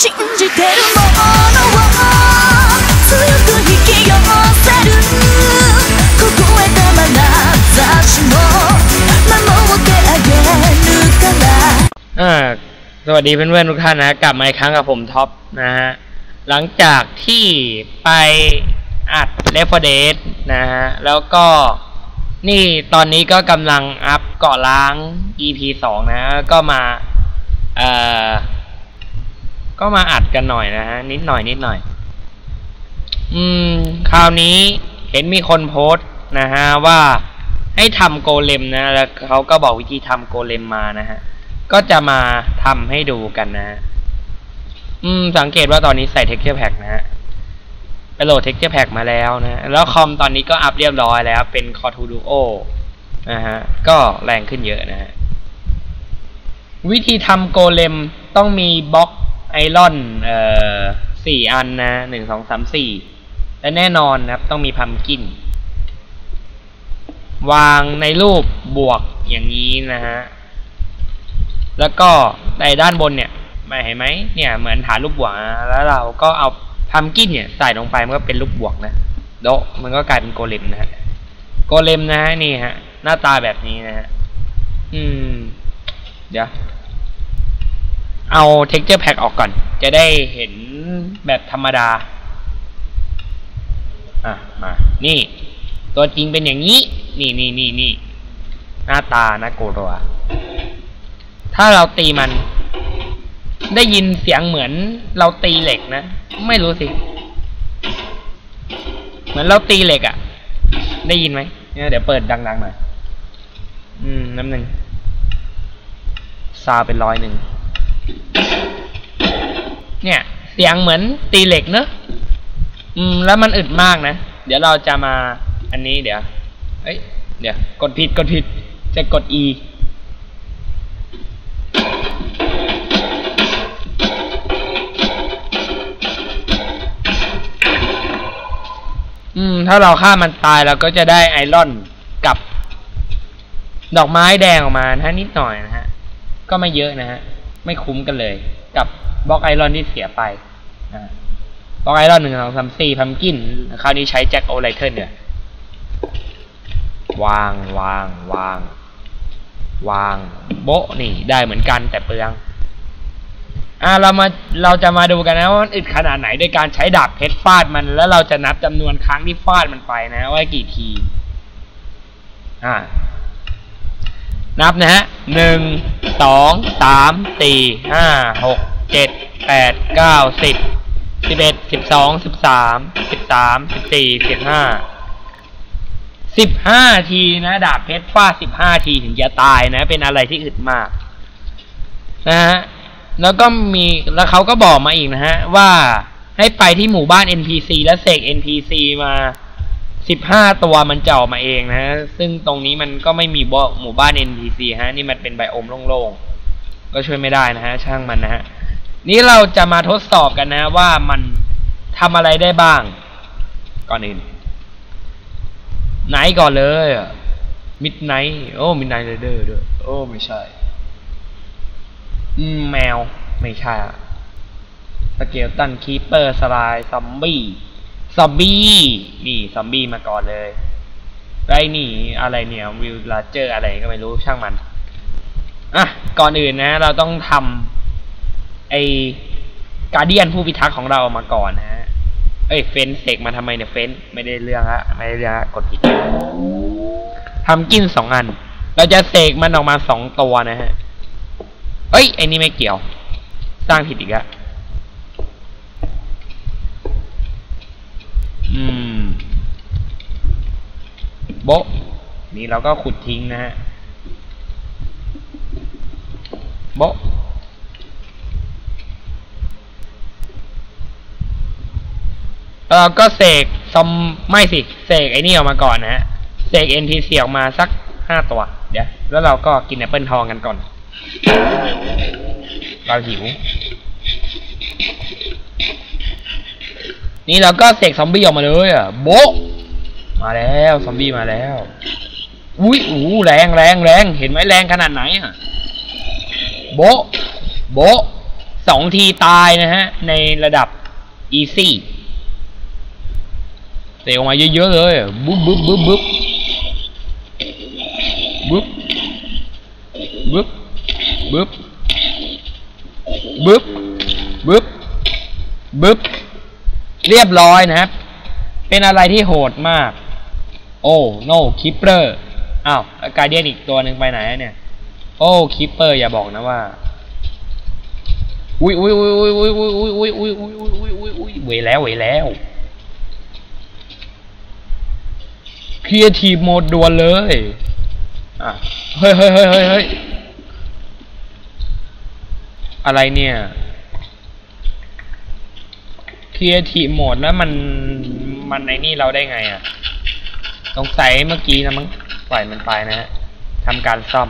信じてるものを強く引き寄せる凍えた眼差しも守ってあげるから อ่าสวัสดีเพื่อนๆทุกท่านนะ กลับมาอีกครั้งกับผมท็อปนะฮะ หลังจากที่ไปอัด l e f t 4 Dead นะฮะ แล้วก็นี่ตอนนี้ก็กำลังอัพเกาะล้าง EP 2 นะ ก็มา เอ่อ ก็มาอัดกันหน่อยนะฮะ นิดหน่อยนิดหน่อย อืม คราวนี้เห็นมีคนโพสต์นะฮะว่าให้ทำโกเลมนะ แล้วเขาก็บอกวิธีทำโกเลมมานะฮะ ก็จะมาทำให้ดูกันนะฮะ อืม สังเกตว่าตอนนี้ใส่ texture pack นะฮะไปโหลด texture pack มาแล้วนะ แล้วคอมตอนนี้ก็อัพเรียบร้อยแล้ว เป็น Core 2 Duo นะฮะ ก็แรงขึ้นเยอะนะฮะ วิธีทำโกเลมต้องมีบล็อก ไอรอนเอ่อสี่อันนะหนึ่งสองสามสี่และแน่นอนนะครับ ต้องมีพัมกิน วางในรูปบวกอย่างนี้นะฮะ แล้วก็ในด้านบนเนี่ยไม่เห็นไหมเนี่ยเหมือนฐานรูปบวกนะแล้วเราก็เอาพัมกินเนี่ยใส่ลงไปมันก็เป็นรูปบวกนะโดมันก็กลายเป็นโกเลมนะฮะโกเลมนะฮะนี่ฮะ หน้าตาแบบนี้นะฮะ อืม เดี๋ยว เอา texture pack ออกก่อน จะได้เห็นแบบธรรมดา อะ มา นี่ ตัวจริงเป็นอย่างนี้ นี่นี่นี่นี่ หน้าตาน่ากลัว ถ้าเราตีมัน ได้ยินเสียงเหมือนเราตีเหล็กนะ ไม่รู้สิ เหมือนเราตีเหล็กอะ่ะ ได้ยินไหมเนี่ยเดี๋ยวเปิดดังๆหน่อย อืม น้ำหนึ่งซาวเป็นร้อยหนึ่ง เนี่ย เสียงเหมือนตีเหล็กเนอะอืม แล้วมันอึดมากนะ เดี๋ยวเราจะมาอันนี้เดี๋ยว เอ้ย เดี๋ยว กดผิดกดผิด จะกด E อืม ถ้าเราฆ่ามันตายเราก็จะได้ไอรอนกับ ดอกไม้แดงออกมานะนิดหน่อยนะฮะ ก็ไม่เยอะนะฮะ ไม่คุ้มกันเลย กับบล็อกไอรอนที่เสียไปบล็อกไอรอนหนึ่งสองสามสี่พัมกินคราวนี้ใช้แจ็คโอไลเทิลเนี่ยวางวางวาง วางโบะนี่ได้เหมือนกันแต่เปลืองอ่าเรามาเราจะมาดูกันนะว่ามันอึดขนาดไหนด้วยการใช้ดาบเพชรฟาดมัน แล้วเราจะนับจำนวนครั้งที่ฟาดมันไปนะ ว่ากี่ที อ่า นับนะฮะหนึ่ง สองสามสี่ห้าหกเจ็ดแปดเก้าสิบสิบเอ็ดสิบสองสิบสามสิบสามสิบสี่สิบห้าสิบห้าทีนะ ดาบเพชรฟาดสิบห้าทีถึงจะตายนะ เป็นอะไรที่อึดมาก นะฮะแล้วก็มีแล้วเขาก็บอกมาอีกนะฮะ ว่าให้ไปที่หมู่บ้าน NPC แล้วเสก NPC มา สิบห้าตัวมันจะออกมาเองนะ ซึ่งตรงนี้มันก็ไม่มีบหมู่บ้าน NPC ฮะ นี่มันเป็นไบโอมโล่งๆ ก็ช่วยไม่ได้นะฮะ ช่างมันนะฮะ นี่เราจะมาทดสอบกันนะว่ามันทำอะไรได้บ้าง ก่อนอื่น ไหนก่อนเลยมิดไนท์โอ้มิดไนท์เรเดอร์ด้วย โอ้ ไม่ใช่ อืม แมว ไม่ใช่สเกลตันคีเปอร์สไลด์ซอมบี้ ซอมบี้นี่ซอมบี้มาก่อนเลยไรนี่อะไรเนี่ยวิวลาเจอร์อะไรก็ไม่รู้ช่างมันอะก่อนอื่นนะ เราต้องทำไอการเดียนผู้พิทักษ์ของเรามาก่อนนะฮะเอ้ยเฟนเสกมาทำไมเนี่ยเฟนไม่ได้เรื่องฮะไม่ได้เรื่องฮะกดผิดทำกินสองอัน เราจะเสกมันออกมาสองตัวนะฮะเอ้ยไอ้นี่ไม่เกี่ยว สร้างผิดอีกอะอืม โบะนี่เราก็ขุดทิ้งนะฮะโบะเราก็เสกซอมไม่สิเสกไอ้นี่ออกมาก่อนนะฮะเสก NPC ออกมาสักห้าตัว เดี๋ยว แล้วเราก็กินแอปเปิลทองกันก่อน เราหิว นี่เราก็เสกซอมบี้ออกมาเลยอะโบะ มาแล้วซอมบี้มาแล้ว อุ้ยอู้แรงแรงแรงเห็นไหมแรงขนาดไหนอะโบะโบะสองทีตายนะฮะ ในระดับ easy เตะออกมาเยอะๆเลยบุ๊บบุ๊บบุ๊บบุ๊บบุ๊บบุ๊บบุ๊บบุ๊บบุ๊บบุ๊บเรียบร้อยนะครับ เป็นอะไรที่โหดมาก โอ้โนคิปเปอร์อ้าวกาเดียนอีกตัวหนึ่งไปไหนอะเนี่ย โอ้คิปเปอร์อย่าบอกนะว่าอุ้ยอุ้ยอุ้ยอุ้ยอุ้ยอุ้ยอุ้ยอุ้ยอุ้ยอุ้ยอุ้ยอุ้ยอุ้ยเวยแล้วเวยแล้วครีเอทีฟโหมดด่วนเลยอะเฮ้ยเฮ้ยเฮ้ยเฮ้ยเฮ้ยอะไรเนี่ยครีเอทีฟโหมดแล้วมันมันไอ้นี่เราได้ไงอะ สงสัยเมื่อกี้นะมั้งปล่อยมันไปนะฮะทำการซ่อม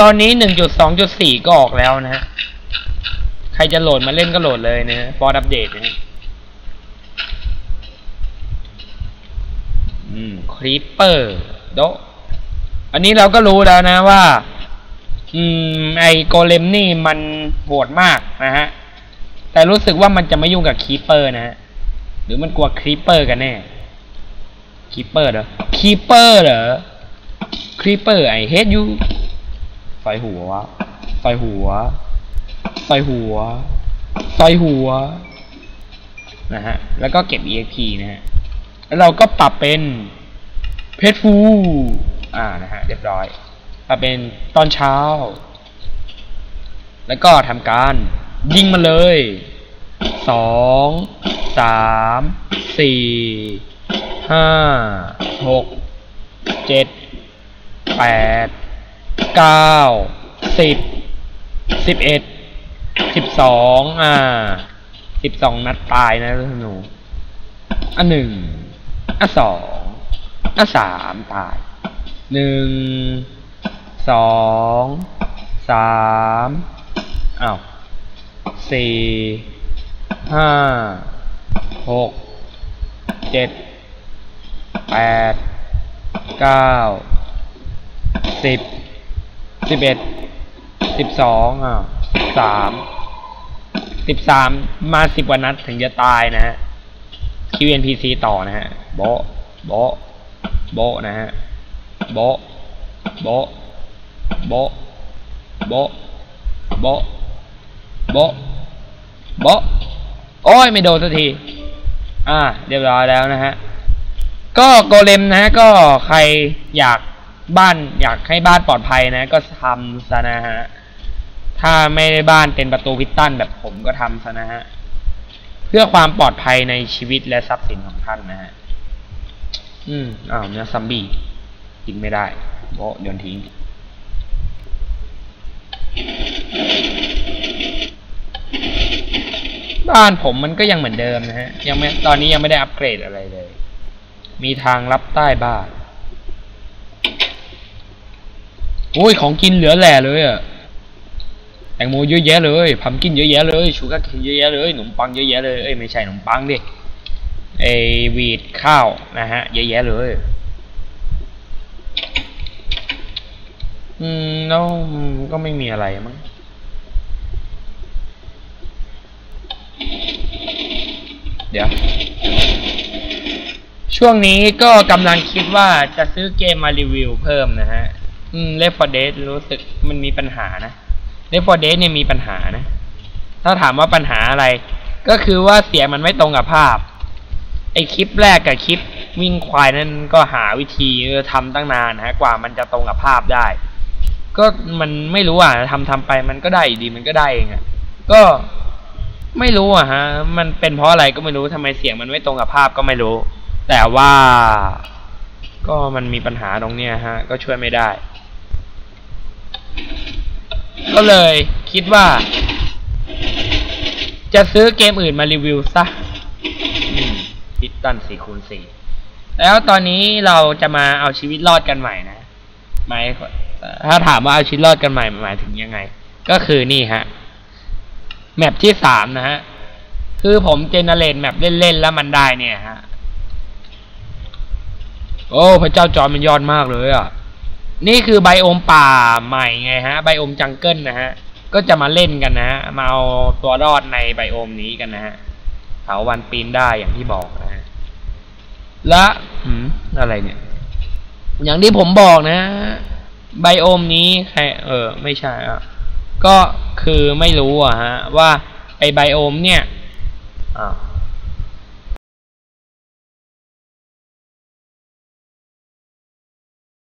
ตอนนี้หนึ่งจุดสองจุดสี่ก็ออกแล้วนะฮะ ใครจะโหลดมาเล่นก็โหลดเลยนะฮะฟอร์ดอัปเดตนะอืมครีปเปอร์โดอันนี้เราก็รู้แล้วนะว่า อืม ไอโกเลมนี่มันโหดมากนะฮะ แต่รู้สึกว่ามันจะไม่ยุ่งกับคีปเปอร์นะฮะ หรือมันกลัวครีปเปอร์กันแน่ คีปเปอร์เหรอ คีปเปอร์เหรอครีปเปอร์ไอเฮดยูใส่หัวใส่หัวใส่หัวใส่หัว นะฮะ แล้วก็เก็บ EXP นะฮะ แล้วเราก็ปรับเป็นเพชรฟู อ่า นะฮะ เรียบร้อย เป็นตอนเช้า แล้วก็ทำการยิงมาเลยสองสามสี่ห้าหกเจ็ดแปดเก้าสิบสิบเอ็ดสิบสองอ่าสิบสองนัดตายนะธนูอันหนึ่งอันสองอันสามตายหนึ่ง สองสามอ้าวสี่ห้าหกเจ็ดแปดเก้าสิบสิบเอ็ดสิบสองอะสิบสามสิบสามมาสิบว่านัดถึงจะตายนะฮะ QNPC ต่อนะฮะโบโบโบนะฮะโบโบ โบะโบะโบะโบะโบะโอ้ยไม่โดนสักที อ่า เรียบร้อยแล้วนะฮะ ก็โกเลมนะก็ใครอยากบ้านอยากให้บ้านปลอดภัยนะ ก็ทำซะนะฮะ ถ้าไม่ได้บ้านเป็นประตูพิสตันแบบผมก็ทำซะนะฮะ เพื่อความปลอดภัยในชีวิตและทรัพย์สินของท่านนะฮะ อืม อ้าวเนื้อซัมบี้กินไม่ได้โอ้โยนทิ้ง บ้านผมมันก็ยังเหมือนเดิมนะฮะ ยังไม่ตอนนี้ยังไม่ได้อัปเกรดอะไรเลย มีทางลับใต้บ้านโอ้ยของกินเหลือแหล่เลยอะแตงโมเยอะแยะเลยพัมกินเยอะแยะเลยชูการ์เคนเยอะแยะเลยขนมปังเยอะแยะเลยเอ้ยไม่ใช่ขนมปังดิไอวีดข้าวนะฮะเยอะแยะเลยอืมแล้วก็ไม่มีอะไรมั้ง เดี๋ยว ช่วงนี้ก็กำลังคิดว่าจะซื้อเกมมารีวิวเพิ่มนะฮะ อืม Left 4 Dead รู้สึกมันมีปัญหานะ Left 4 Dead เนี่ยมีปัญหานะ ถ้าถามว่าปัญหาอะไร ก็คือว่าเสียงมันไม่ตรงกับภาพ ไอคลิปแรกกับคลิปวิ่งควายนั่นก็หาวิธีเออทำตั้งนานนะฮะ กว่ามันจะตรงกับภาพได้ ก็มันไม่รู้อะทำทำไปมันก็ได้ดีมันก็ได้เองอะ ก็ ไม่รู้อะฮะ มันเป็นเพราะอะไรก็ไม่รู้ทำไมเสียงมันไม่ตรงกับภาพก็ไม่รู้ แต่ว่าก็มันมีปัญหาตรงเนี้ยฮะ ก็ช่วยไม่ได้ ก็เลยคิดว่า จะซื้อเกมอื่นมารีวิวซะพิตตันสี่คูณสี่แล้วตอนนี้เราจะมาเอาชีวิตรอดกันใหม่นะหมายถ้าถามว่าเอาชีวิตรอดกันใหม่หมายถึงยังไง ก็คือนี่ฮะ แมปที่สามนะฮะ คือผมเจเนเรตแมปเล่นๆแล้วมันได้เนี่ยฮะ โอ้พระเจ้าจอมันยอดมากเลยอะ นี่คือไบโอมป่าใหม่ไงฮะ ไบโอมจังเกิลนะฮะ ก็จะมาเล่นกันนะฮะ มาเอาตัวรอดในไบโอมนี้กันนะฮะเถาวันปีนได้อย่างที่บอกนะฮะ และหืมอะไรเนี่ย อย่างที่ผมบอกนะไบโอมนี้ใครเออ ไม่ใช่อะ ก็คือไม่รู้อะฮะว่าไอไบโอมเนี่ยอ้า